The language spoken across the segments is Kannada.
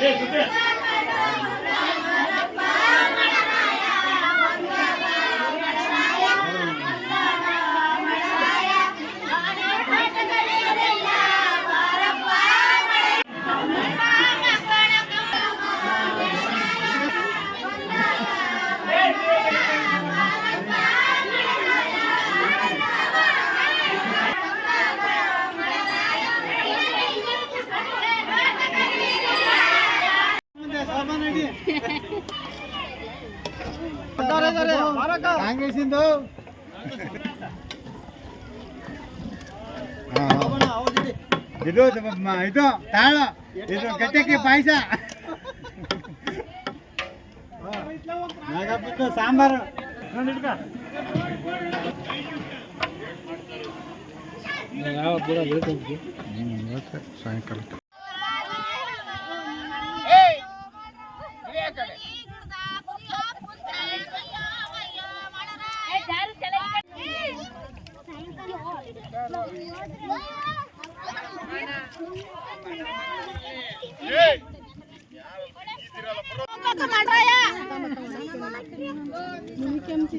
Yeah, ಕಾಂಗ್ರೆಸ್ ಇಂದು ಇದು ತಾಳ. ಇದು ಗಟ್ಟಕ್ಕೆ ಪಾಯಸ. ನಾಗಪ್ಪದ್ದು ಸಾಂಬಾರು. ಸಾಯಂಕಾಲ ಆಡ ಮಕ್ಕಳ કેમ છે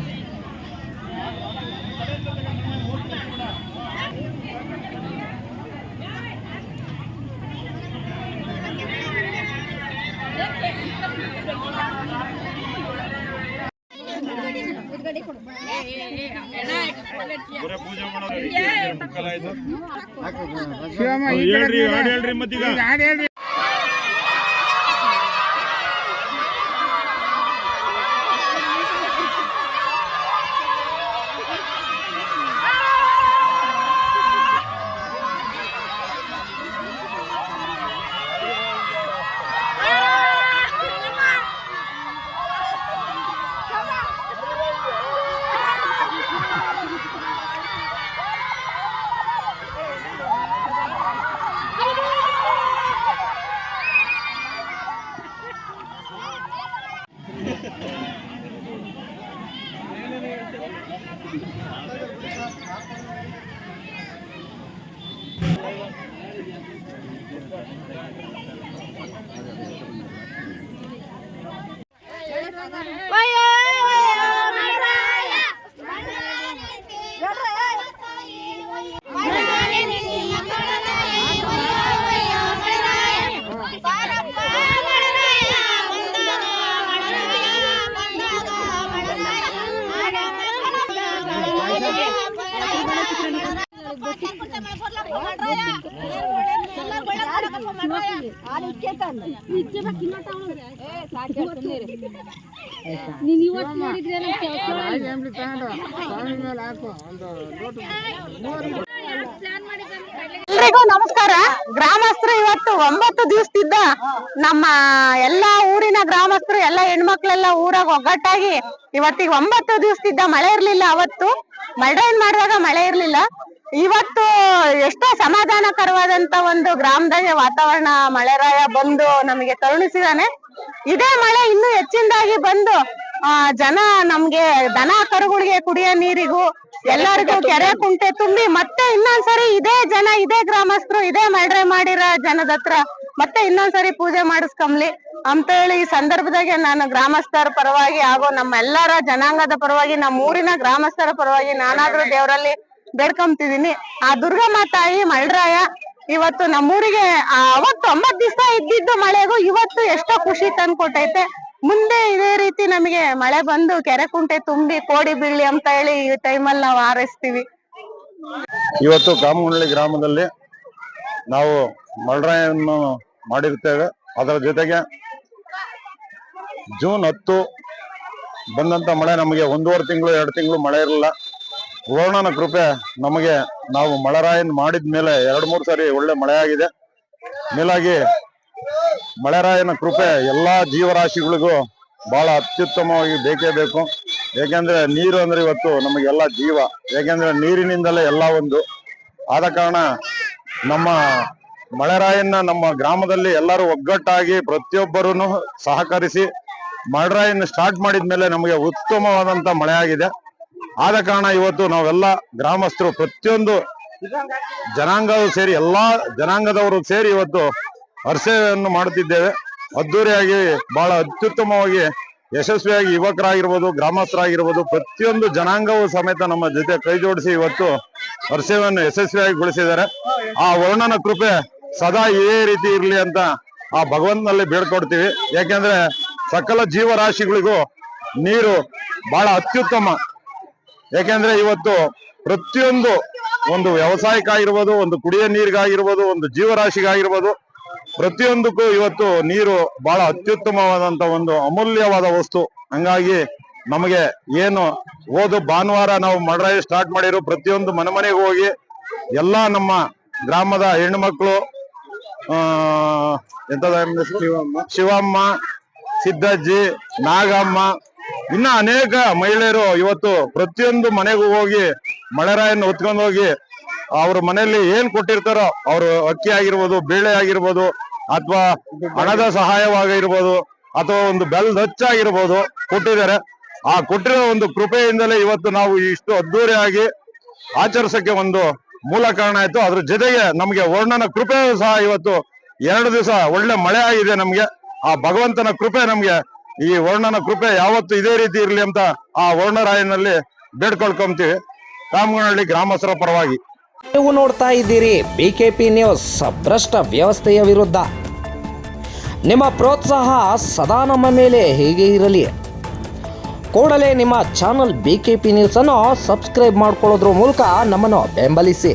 ಹೇಳ್ರಿ. ಹಾಡು ಹೇಳ್ರಿ ಮತ್ತೀಗ. ಎಲ್ರಿಗೂ ನಮಸ್ಕಾರ. ಗ್ರಾಮಸ್ಥರು ಇವತ್ತು ಒಂಬತ್ತು ದಿವಸದಿಂದ ನಮ್ಮ ಎಲ್ಲಾ ಊರಿನ ಗ್ರಾಮಸ್ಥರು, ಎಲ್ಲಾ ಹೆಣ್ಮಕ್ಳೆಲ್ಲ ಊರಾಗ ಒಗ್ಗಟ್ಟಾಗಿ ಇವತ್ತಿಗೆ ಒಂಬತ್ತು ದಿವಸದಿಂದ ಮಳೆ ಇರ್ಲಿಲ್ಲ ಅವತ್ತು. ಮಳೆ ಮಾಡಿದಾಗ ಮಳೆ ಇರ್ಲಿಲ್ಲ. ಇವತ್ತು ಎಷ್ಟೋ ಸಮಾಧಾನಕರವಾದಂತ ಒಂದು ಗ್ರಾಮದಾಗ ವಾತಾವರಣ ಮಳೆರಾಯ ಬಂದು ನಮಗೆ ತರುಣಿಸಿದಾನೆ. ಇದೇ ಮಳೆ ಇನ್ನೂ ಹೆಚ್ಚಿನದಾಗಿ ಬಂದು, ಆ, ಜನ ನಮ್ಗೆ ದನ ಕರುಗಳಿಗೆ ಕುಡಿಯೋ ನೀರಿಗೂ ಎಲ್ಲರಿಗೂ ಕೆರೆ ಕುಂಟೆ ತುಂಬಿ ಮತ್ತೆ ಇನ್ನೊಂದ್ಸರಿ ಇದೇ ಜನ, ಇದೇ ಗ್ರಾಮಸ್ಥರು, ಇದೇ ಮಳ್ರೆ ಮಾಡಿರೋ ಜನದ ಹತ್ರ ಮತ್ತೆ ಇನ್ನೊಂದ್ಸರಿ ಪೂಜೆ ಮಾಡಿಸ್ಕೊಂಬ್ಲಿ ಅಂತ ಹೇಳಿ ಈ ಸಂದರ್ಭದಾಗೆ ನಾನು ಗ್ರಾಮಸ್ಥರ ಪರವಾಗಿ ಹಾಗೂ ನಮ್ಮ ಎಲ್ಲರ ಜನಾಂಗದ ಪರವಾಗಿ, ನಮ್ಮ ಊರಿನ ಗ್ರಾಮಸ್ಥರ ಪರವಾಗಿ ನಾನಾದ್ರೂ ದೇವರಲ್ಲಿ ಬೇಡ್ಕೊಂತಿದೀನಿ. ಆ ದುರ್ಗಮ್ಮ ತಾಯಿ ಮಳ್ರಾಯ ಇವತ್ತು ನಮ್ಮೂರಿಗೆ ಅವತ್ತು ಒಂಬತ್ ದಿವಸ ಇದ್ದಿದ್ದು ಮಳೆಗೂ ಇವತ್ತು ಎಷ್ಟೋ ಖುಷಿ ತಂದ್ಕೊಟ್ಟೈತೆ. ಮುಂದೆ ಇದೇ ರೀತಿ ನಮಗೆ ಮಳೆ ಬಂದು ಕೆರೆ ಕುಂಟೆ ತುಂಬಿ ಕೋಡಿ ಬೀಳಿ ಅಂತ ಹೇಳಿ ಈ ಟೈಮಲ್ಲಿ ನಾವು ಹಾರೈಸ್ತೀವಿ. ಇವತ್ತು ಕಾಮಗುಂಡಳ್ಳಿ ಗ್ರಾಮದಲ್ಲಿ ನಾವು ಮಳ್ರಾಯನ್ನು ಮಾಡಿರ್ತೇವೆ. ಅದರ ಜೊತೆಗೆ ಜೂನ್ ಹತ್ತು ಬಂದಂತ ಮಳೆ ನಮಗೆ ಒಂದೂವರೆ ತಿಂಗಳು, ಎರಡು ತಿಂಗಳು ಮಳೆ ಇರಲಿಲ್ಲ. ವರುಣನ ಕೃಪೆ ನಮಗೆ ನಾವು ಮಳೆರಾಯನ್ ಮಾಡಿದ ಮೇಲೆ ಎರಡು ಮೂರು ಸಾರಿ ಒಳ್ಳೆ ಮಳೆ ಆಗಿದೆ. ಮೇಲಾಗಿ ಮಳೆರಾಯನ ಕೃಪೆ ಎಲ್ಲಾ ಜೀವರಾಶಿಗಳಿಗೂ ಬಹಳ ಅತ್ಯುತ್ತಮವಾಗಿ ಬೇಕೇ ಬೇಕು. ಏಕೆಂದ್ರೆ ನೀರು ಅಂದ್ರೆ ಇವತ್ತು ನಮಗೆಲ್ಲ ಜೀವ. ಏಕೆಂದ್ರೆ ನೀರಿನಿಂದಲೇ ಎಲ್ಲ ಒಂದು. ಆದ ಕಾರಣ ನಮ್ಮ ಮಳೆರಾಯನ್ನ ನಮ್ಮ ಗ್ರಾಮದಲ್ಲಿ ಎಲ್ಲರೂ ಒಗ್ಗಟ್ಟಾಗಿ ಪ್ರತಿಯೊಬ್ಬರೂ ಸಹಕರಿಸಿ ಮಳೆರಾಯನ್ನ ಸ್ಟಾರ್ಟ್ ಮಾಡಿದ ಮೇಲೆ ನಮಗೆ ಉತ್ತಮವಾದಂತ ಮಳೆ ಆಗಿದೆ. ಆದ ಕಾರಣ ಇವತ್ತು ನಾವೆಲ್ಲ ಗ್ರಾಮಸ್ಥರು ಪ್ರತಿಯೊಂದು ಜನಾಂಗವು ಸೇರಿ, ಎಲ್ಲಾ ಜನಾಂಗದವರು ಸೇರಿ ಇವತ್ತು ಹರ್ಷೆಯನ್ನು ಮಾಡುತ್ತಿದ್ದೇವೆ. ಅದ್ದೂರಿಯಾಗಿ ಬಹಳ ಅತ್ಯುತ್ತಮವಾಗಿ ಯಶಸ್ವಿಯಾಗಿ ಯುವಕರಾಗಿರ್ಬೋದು, ಗ್ರಾಮಸ್ಥರಾಗಿರ್ಬೋದು, ಪ್ರತಿಯೊಂದು ಜನಾಂಗವೂ ಸಮೇತ ನಮ್ಮ ಜೊತೆ ಕೈ ಜೋಡಿಸಿ ಇವತ್ತು ಹರ್ಷವನ್ನು ಯಶಸ್ವಿಯಾಗಿ ಗೊಳಿಸಿದ್ದಾರೆ ಆ ವರ್ಣನ ಕೃಪೆ ಸದಾ ಇದೇ ರೀತಿ ಇರಲಿ ಅಂತ ಆ ಭಗವಂತನಲ್ಲಿ ಬೇಡ್ಕೊಡ್ತೀವಿ ಯಾಕೆಂದ್ರೆ ಸಕಲ ಜೀವರಾಶಿಗಳಿಗೂ ನೀರು ಬಹಳ ಅತ್ಯುತ್ತಮ. ಯಾಕೆಂದ್ರೆ ಇವತ್ತು ಪ್ರತಿಯೊಂದು ಒಂದು ವ್ಯವಸಾಯಕ್ಕಾಗಿರ್ಬೋದು ಒಂದು ಕುಡಿಯ ನೀರಿಗಾಗಿರ್ಬೋದು ಒಂದು ಜೀವರಾಶಿಗಾಗಿರ್ಬೋದು ಪ್ರತಿಯೊಂದಕ್ಕೂ ಇವತ್ತು ನೀರು ಬಹಳ ಅತ್ಯುತ್ತಮವಾದಂತ ಒಂದು ಅಮೂಲ್ಯವಾದ ವಸ್ತು. ಹಂಗಾಗಿ ನಮಗೆ ಏನು ಓದು ಭಾನುವಾರ ನಾವು ಮಡ್ರಾಯಿ ಸ್ಟಾರ್ಟ್ ಮಾಡಿರೋ ಪ್ರತಿಯೊಂದು ಮನೆ ಮನೆಗೆ ಹೋಗಿ ಎಲ್ಲ ನಮ್ಮ ಗ್ರಾಮದ ಹೆಣ್ಣುಮಕ್ಳು, ಆ, ಎಂತದ ಶಿವಮ್ಮ ಶಿವಮ್ಮ, ಸಿದ್ದಜ್ಜಿ, ನಾಗಮ್ಮ ಇನ್ನ ಅನೇಕ ಮಹಿಳೆಯರು ಇವತ್ತು ಪ್ರತಿಯೊಂದು ಮನೆಗೂ ಹೋಗಿ ಮಳೆರಾಯನ್ನು ಹೊತ್ಕೊಂಡು ಹೋಗಿ ಅವ್ರ ಮನೆಯಲ್ಲಿ ಏನ್ ಕೊಟ್ಟಿರ್ತಾರೋ ಅವರು ಅಕ್ಕಿ ಆಗಿರ್ಬೋದು, ಬೇಳೆ ಆಗಿರ್ಬೋದು, ಅಥವಾ ಹಣದ ಸಹಾಯವಾಗಿರ್ಬೋದು, ಅಥವಾ ಒಂದು ಬೆಲ್ ಹಚ್ಚಾಗಿರ್ಬೋದು ಕೊಟ್ಟಿದ್ದಾರೆ. ಆ ಕೊಟ್ಟಿರೋ ಒಂದು ಕೃಪೆಯಿಂದಲೇ ಇವತ್ತು ನಾವು ಇಷ್ಟು ಅದ್ದೂರಿಯಾಗಿ ಆಚರಿಸಕ್ಕೆ ಒಂದು ಮೂಲ ಕಾರಣ ಆಯ್ತು. ಅದ್ರ ಜೊತೆಗೆ ನಮಗೆ ವರ್ಣನ ಕೃಪೆಯೂ ಸಹ ಇವತ್ತು ಎರಡು ದಿವಸ ಒಳ್ಳೆ ಮಳೆ ಆಗಿದೆ ನಮ್ಗೆ. ಆ ಭಗವಂತನ ಕೃಪೆ ನಮ್ಗೆ ಈ ವರ್ಣನ ಕೃಪೆ ಯಾವತ್ತು ಇದೇ ರೀತಿ ಇರಲಿ ಅಂತ ಆ ವರ್ಣರಾಯನಲ್ಲಿ ಬೇಡ್ಕೊಳ್ಕೊಂತೀವಿ. ಕಾಮಗನಹಳ್ಳಿ ಗ್ರಾಮಸ್ಥರ ಪರವಾಗಿ. ನೀವು ನೋಡ್ತಾ ಇದ್ದೀರಿ ಬಿಕೆಪಿ ನ್ಯೂಸ್ ಭ್ರಷ್ಟ ವ್ಯವಸ್ಥೆಯ ವಿರುದ್ಧ. ನಿಮ್ಮ ಪ್ರೋತ್ಸಾಹ ಸದಾ ನಮ್ಮ ಮೇಲೆ ಹೀಗೆ ಇರಲಿ. ಕೂಡಲೇ ನಿಮ್ಮ ಚಾನಲ್ ಬಿ ಕೆ ಪಿ ನ್ಯೂಸನ್ನು ಸಬ್ಸ್ಕ್ರೈಬ್ ಮಾಡ್ಕೊಳ್ಳೋದ್ರ ಮೂಲಕ ನಮ್ಮನ್ನು ಬೆಂಬಲಿಸಿ.